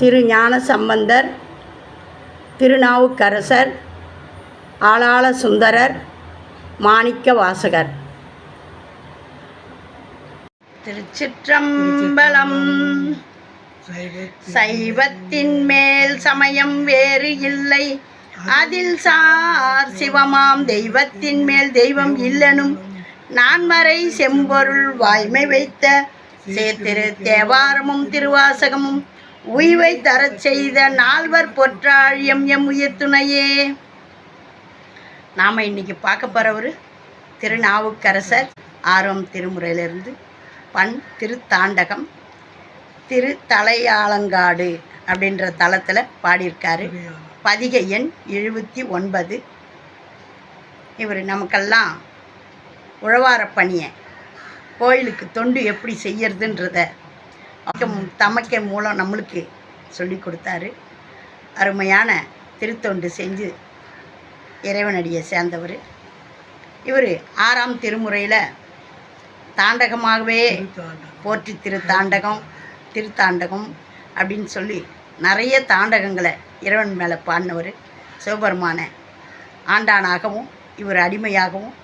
திரு ஞான சம்பந்தர் திருநாவுக்கரசர் ஆளாள சுந்தரர் மாணிக்க வாசகர் திருச்சிற்றம்பலம் சைவத்தின் மேல் சமயம் வேறு இல்லை. அதில் சார் சிவமாம் தெய்வத்தின் மேல் தெய்வம் இல்லனும். நான்மறை செம்பொருள் வாய்மை வைத்த சேத்திரு தேவாரமும் திருவாசகமும். உய்வை தரச் செய்த நால்வர் பொற்றாழியம் எம் உயிர் துணையே நாம் இன்னைக்கு பார்க்க போகிறவர் திருநாவுக்கரசர் ஆர்வம் திருமுறையிலிருந்து பண் திருத்தாண்டகம் திருத்தலையாலங்காடு அப்படின்ற தளத்தில் பாடியிருக்காரு. பதிகை எண் எழுபத்தி ஒன்பது. இவர் நமக்கெல்லாம் உழவார பணியை கோயிலுக்கு தொண்டு எப்படி செய்யறதுன்றத தமக்கை மூலம் நம்மளுக்கு சொல்லி கொடுத்தாரு. அருமையான திருத்தொண்டு செஞ்சு இறைவனடியை சேர்ந்தவர். இவர் ஆறாம் திருமுறையில் தாண்டகமாகவே போற்றி திருத்தாண்டகம் திருத்தாண்டகம் அப்படின்னு சொல்லி நிறைய தாண்டகங்களை இறைவன் மேலே பாடினவர். சிவபெருமான ஆண்டானாகவும் இவர் அடிமையாகவும்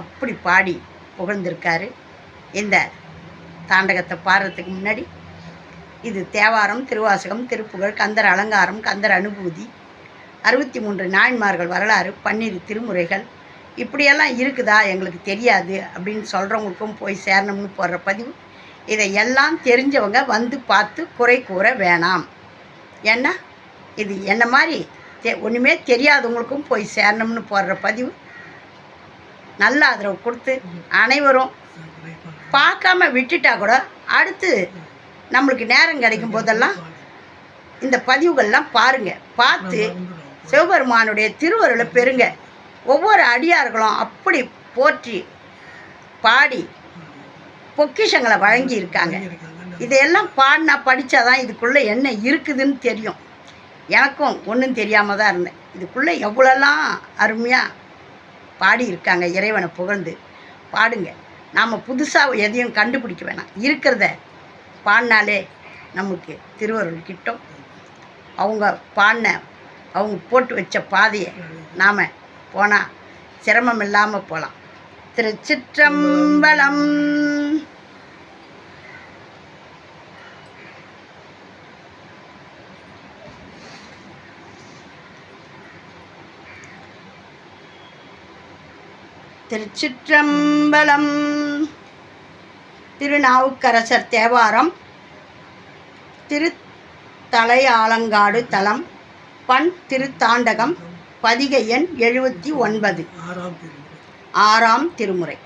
அப்படி பாடி புகழ்ந்திருக்காரு. இந்த தாண்டகத்தை பாடுறதுக்கு முன்னாடி இது தேவாரம் திருவாசகம் திருப்புகழ் கந்தர் அலங்காரம் கந்தர் அனுபூதி அறுபத்தி மூன்று நாயன்மார்கள் வரலாறு பன்னிரு திருமுறைகள். இப்படியெல்லாம் இருக்குதா? எங்களுக்கு தெரியாது. அப்படின்னு சொல்கிறவங்களுக்கும் போய் சேரணும்னு போடுற பதிவு. இதை எல்லாம் தெரிஞ்சவங்க வந்து பார்த்து குறை கூற வேணாம். ஏன்னா இது என்ன மாதிரி தெ ஒன்றுமே தெரியாதவங்களுக்கும் போய் சேரணும்னு போடுற பதிவு. நல்ல ஆதரவு கொடுத்து அனைவரும் பார்க்காம விட்டுட்டா கூட அடுத்து நம்மளுக்கு நேரம் கிடைக்கும் போதெல்லாம் இந்த பதிவுகள்லாம் பாருங்கள் பார்த்து சிவபெருமானுடைய திருவருளை பெறுங்க. ஒவ்வொரு அடியார்களும் அப்படி போற்றி பாடி பொக்கிஷங்களை வழங்கி இருக்காங்க இதையெல்லாம் பாடினா படித்தா தான் இதுக்குள்ளே என்ன இருக்குதுன்னு தெரியும். எனக்கும் ஒன்றும் தெரியாமல் தான் இருந்தேன். இதுக்குள்ளே எவ்வளோலாம் அருமையாக பாடி இருக்காங்க இறைவனை புகழ்ந்து. பாடுங்க. நாம் புதுசாக எதையும் கண்டுபிடிக்க வேணாம். இருக்கிறத பாடினாலே நமக்கு திருவருள் கிட்டும். அவங்க பாடின அவங்க போட்டு வச்ச பாதையை நாம் போனால் சிரமம் இல்லாமல் போகலாம் திருச்சிற்றம்பலம். திருச்சிற்றம்பலம். திருநாவுக்கரசர் தேவாரம் திரு தலையாலங்காடு தலம் பண் திருத்தாண்டகம் பதிகை எண் எழுபத்தி ஒன்பது. ஆறாம் திருமுறை.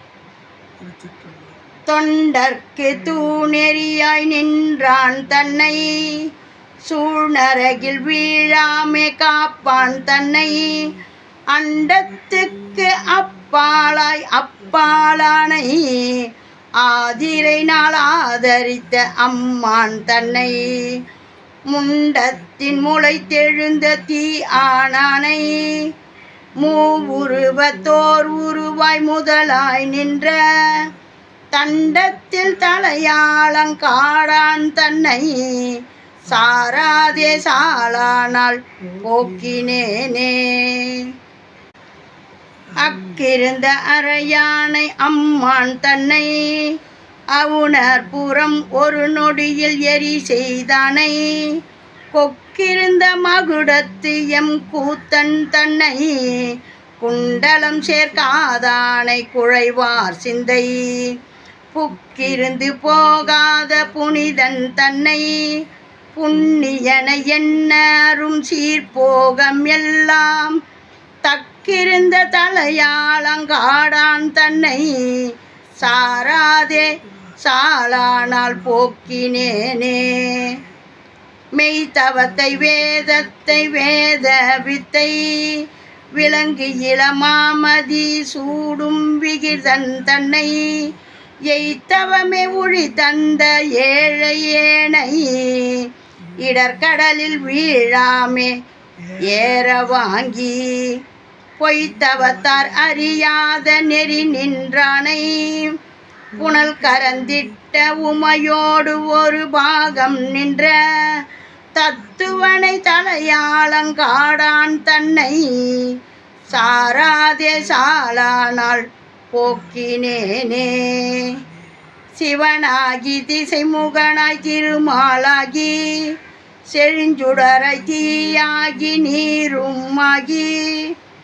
தொண்டர்க்கு தூணெறியாய் நின்றான் தன்னை சூழ்நரகில் வீழாமே காப்பான் தன்னை. அண்டத்துக்கு அப்பாலாய் அப்பாலானை ஆதிரை நாள் ஆதரித்த அம்மான் தன்னை முண்டத்தின் முளைத்தெழுந்த தீ ஆனானை மூவுருவத்தோர் உருவாய் முதலாய் நின்ற தண்டத்தில் தலையாளங்காடான் தன்னை சாராதே சாலானால் போக்கினேனே. அக்கிருந்த அரையானை அம்மான் தன்னை அவுணர் புறம் ஒரு நொடியில் எரி செய்தானை. கொக்கிருந்த மகுடத்து எம் கூத்தன் தன்னை குண்டலம் சேர்க்காதானை குழைவார் சிந்தை. புக்கிருந்து போகாத புனிதன் தன்னை புண்ணியன எண்ணரும் சீர்போகம் எல்லாம் கிருந்த தலையாளங்காடான் தன்னை சாராதே சாலானால் போக்கினேனே. மெய்தவத்தை வேதத்தை வேத வித்தை விலங்கு இளமாமதி சூடும் விகிதன் தன்னை எய்த்தவமே ஒழி தந்த ஏழை ஏனை இடர்கடலில் வீழாமே ஏற வாங்கி பொய்த்தவத்தார் அறியாத நெறி நின்றானை. புனல் கரந்திட்ட உமையோடு ஒரு பாகம் நின்ற தத்துவனை தலையாளங்காடான் தன்னை சாராதே சாலானால் போக்கினேனே. சிவனாகி திசைமுகனாய் திருமாலாகி செழுஞ்சுடராய் தீயாகி நீருமாகி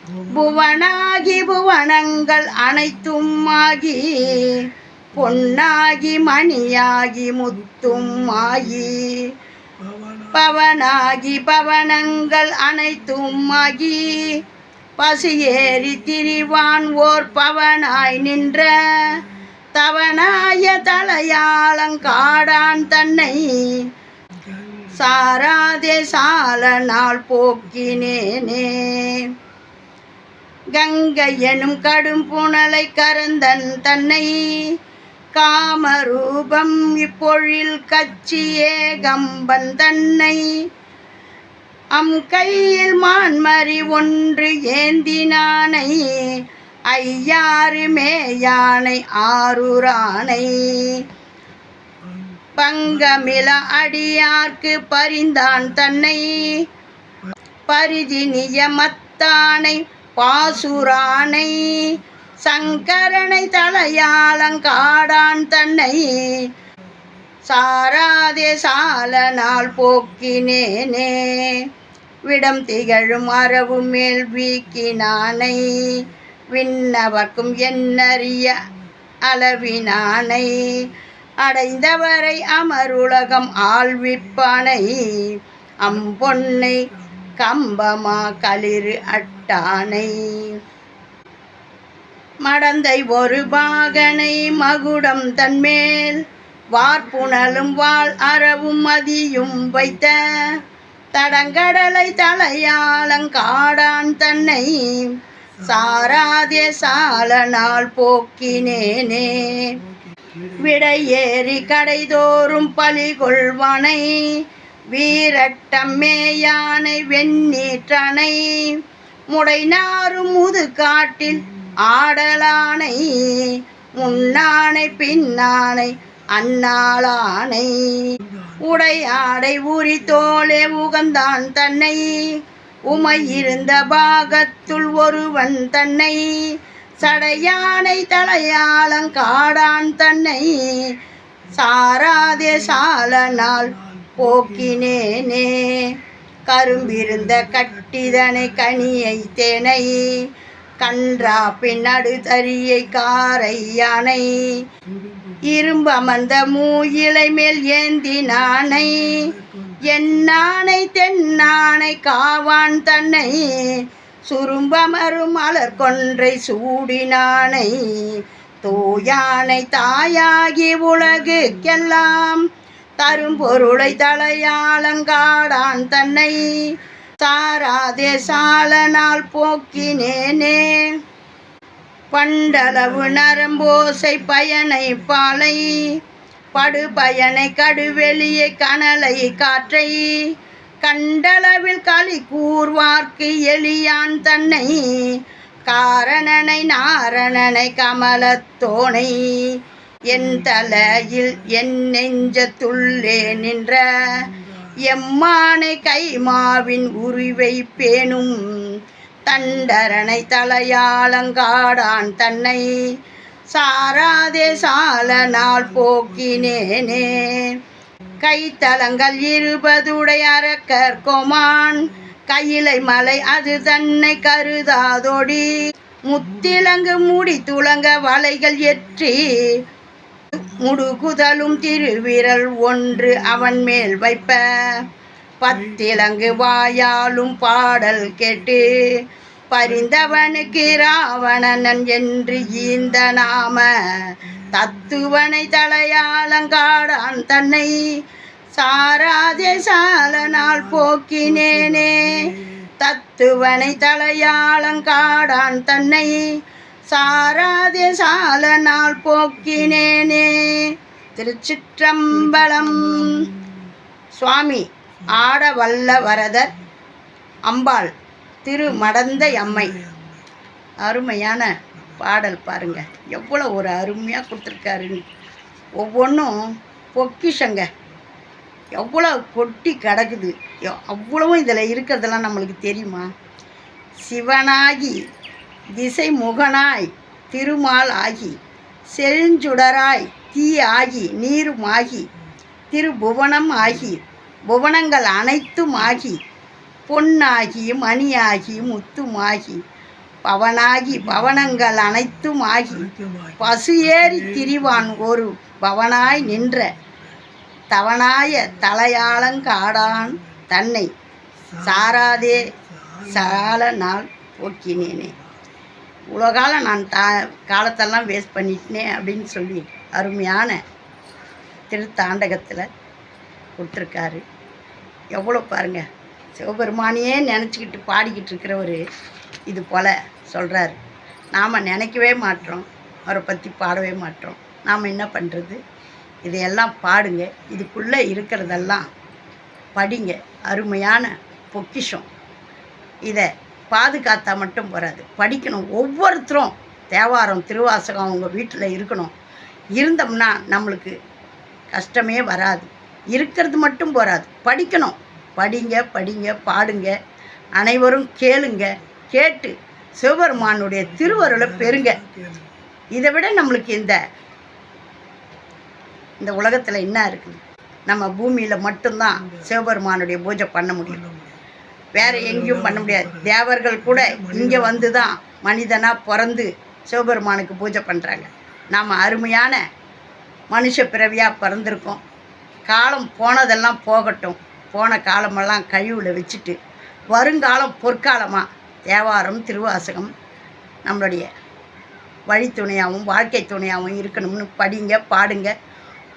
புவனாகி புவனங்கள் அனைத்தும் ஆகி பொன்னாகி மணியாகி முத்தும் ஆகி பவனாகி பவனங்கள் அனைத்தும் ஆகி பசு ஏறி திரிவான் ஓர் பவனாய் நின்ற தவனாய தலையாளங்காடான் தன்னை சாராதே சால நாள் போக்கினேனே. கங்கை எனும் கடும் புனலை கரந்தன் தன்னை. காமரூபம் இப்பொழில் கச்சியே கம்பன் தன்னை அம் கையில் மான்மறி ஒன்று ஏந்தினானை. ஐயாறு மேயானை ஆரூரானை பங்கமில அடியார்க்கு பரிந்தான் தன்னை. பரிதி நியமத்தானை பாசுரானை சங்கரனை தலையாளங்காடான் தன்னை சாராதே சால நாள் போக்கினேனே. விடம் திகழும் அரவு மேல் வீக்கினானை விண்ணவர்க்கும் என்னறிய அளவினானை அடைந்தவரை அமருலகம் ஆழ்விப்பானை அம்பொன்னை கம்பமா களிர் அட்டானை. மடந்தை ஒரு பாகனை மகுடம் தன்மேல். வார்ப்புணலும் வாழ் அறவும் மதியும் வைத்த தடங்கடலை தலையாலங்காடான் தன்னை. சாராதே சாலனால் போக்கினேனே. விடையேறி கடைதோறும் பலி கொள்வனை வீரட்டம்மே யானை வெண்ணீற்றனை முடைநாறும் முது காட்டில் ஆடலானை முன்னானை பின்னானை அன்னாளானை. உடையாடை உரி தோலே உகந்தான் தன்னை உமை இருந்த பாகத்துள் ஒருவன் தன்னை சடையானை தலையாளங்காடான் தன்னை சாராதே சால நாள் போக்கினேனே. கரும்பிருந்த கட்டிதனை கனியை தேனை கன்றா பின்னடு தரியை காரை யானை. இரும்பு அமர்ந்த மூயிலை மேல் ஏந்தி நானை என்னானை தென்னானை காவான் தன்னை. சுரும்பமரும் மலர் கொன்றை சூடினானை தூயானை தாயாகி உலகுக்கெல்லாம். தரும் பொருளை தலையாளங்காடான் தன்னை. சாராதே சாலனால் போக்கினேனே. பண்டளவு நரம்போசை பயனை பாலை. படு பயனை கடுவெளியை கனலை காற்றை. கண்டளவில் களி கூர்வார்க்கு எளியான் தன்னை. காரணனை நாரணனை கமலத்தோனை என் தலையில் என் நெஞ்சத்துள்ளே நின்ற எம்மானை கைமாவின் உருவை பேணும் தண்டரனை தலையாளங்காடான் தன்னை சாராதே சால நாள் போக்கினேனே. கைத்தலங்கள் இருபதுடைய அரக்கர் கோமான் கையிலை மலை அது தன்னை கருதாதோடி. முத்திலங்கு முடி துளங்க வலைகள் எற்றி முடுகுதலும் திருவிரல் ஒன்று அவன் மேல் வைப்ப. பத்திலங்கு வாயாலும் பாடல் கேட்டு பரிந்தவனுக்கு ராவணன் என்று ஈந்த நாம தத்துவனை தலையாளங்காடான் தன்னை சாராதே சாலனால் போக்கினேனே. தத்துவனை தலையாளங்காடான் தன்னை சாராதே சால நாள் போக்கினேனே. திருச்சிற்றம்பலம். சுவாமி ஆடவல்ல வரதர் அம்பாள் திருமடந்த அம்மை. அருமையான பாடல் பாருங்க. எவ்வளோ ஒரு அருமையாக கொடுத்துருக்காருன்னு. ஒவ்வொன்றும் பொக்கிஷங்க. எவ்வளோ கொட்டி கிடக்குது. அவ்வளவும் இதில் இருக்கிறதெல்லாம் நம்மளுக்கு தெரியுமா? சிவனாகி திசை முகனாய் திருமால் ஆகி செழுஞ்சுடராய் தீ ஆகி நீருமாகி திருபுவனம் ஆகி புவனங்கள் அனைத்தும் ஆகி பொன்னாகி மணியாகி முத்துமாகி பவனாகி பவனங்கள் அனைத்தும் ஆகி பசு ஏறி திரிவான் ஒரு பவனாய் நின்ற தவனாய தலையாளங்காடான் தன்னை சாராதே சால நாள் போக்கினேனே. இவ்வளோ காலம் நான் தா காலத்தெல்லாம் வேஸ்ட் பண்ணிட்டேனே அப்படின்னு சொல்லி அருமையான திருத்தாண்டகத்தில் கொடுத்துருக்காரு. எவ்வளோ பாருங்க சிவபெருமானையே நினச்சிக்கிட்டு பாடிக்கிட்டு இருக்கிறவர் இது போல் சொல்கிறாரு நாம் நினைக்கவே மாட்டோம் அவரை பற்றி பாடவே மாட்டோம். நாம் என்ன பண்ணுறது இதையெல்லாம் பாடுங்க இதுக்குள்ளே இருக்கிறதெல்லாம் படிங்க. அருமையான பொக்கிஷம். இதை பாதுகாத்தா மட்டும் போகாது படிக்கணும். ஒவ்வொருத்தரும் தேவாரம் திருவாசகம் அவங்க வீட்டில் இருக்கணும். இருந்தோம்னா நம்மளுக்கு கஷ்டமே வராது. இருக்கிறது மட்டும் போகாது படிக்கணும். படிங்க படிங்க பாடுங்க. அனைவரும் கேளுங்க. கேட்டு சிவபெருமானுடைய திருவருளை பெறுங்க. இதை விட நம்மளுக்கு இந்த இந்த உலகத்தில் என்ன இருக்குது? நம்ம பூமியில் மட்டும்தான் சிவபெருமானுடைய பூஜை பண்ண முடியும். வேற எங்கேயும் பண்ண முடியாது. தேவர்கள் கூட இங்கே வந்து தான் மனிதனாக பிறந்து சிவபெருமானுக்கு பூஜை பண்ணுறாங்க நாம் அருமையான மனுஷ பிறவியாக பிறந்திருக்கோம். காலம் போனதெல்லாம் போகட்டும். போன காலமெல்லாம் கழிவில் வச்சுட்டு வருங்காலம் பொற்காலமாக தேவாரம் திருவாசகம் நம்மளுடைய வழித்துணையாகவும் வாழ்க்கை துணையாகவும் இருக்கணும்னு படிங்க பாடுங்க.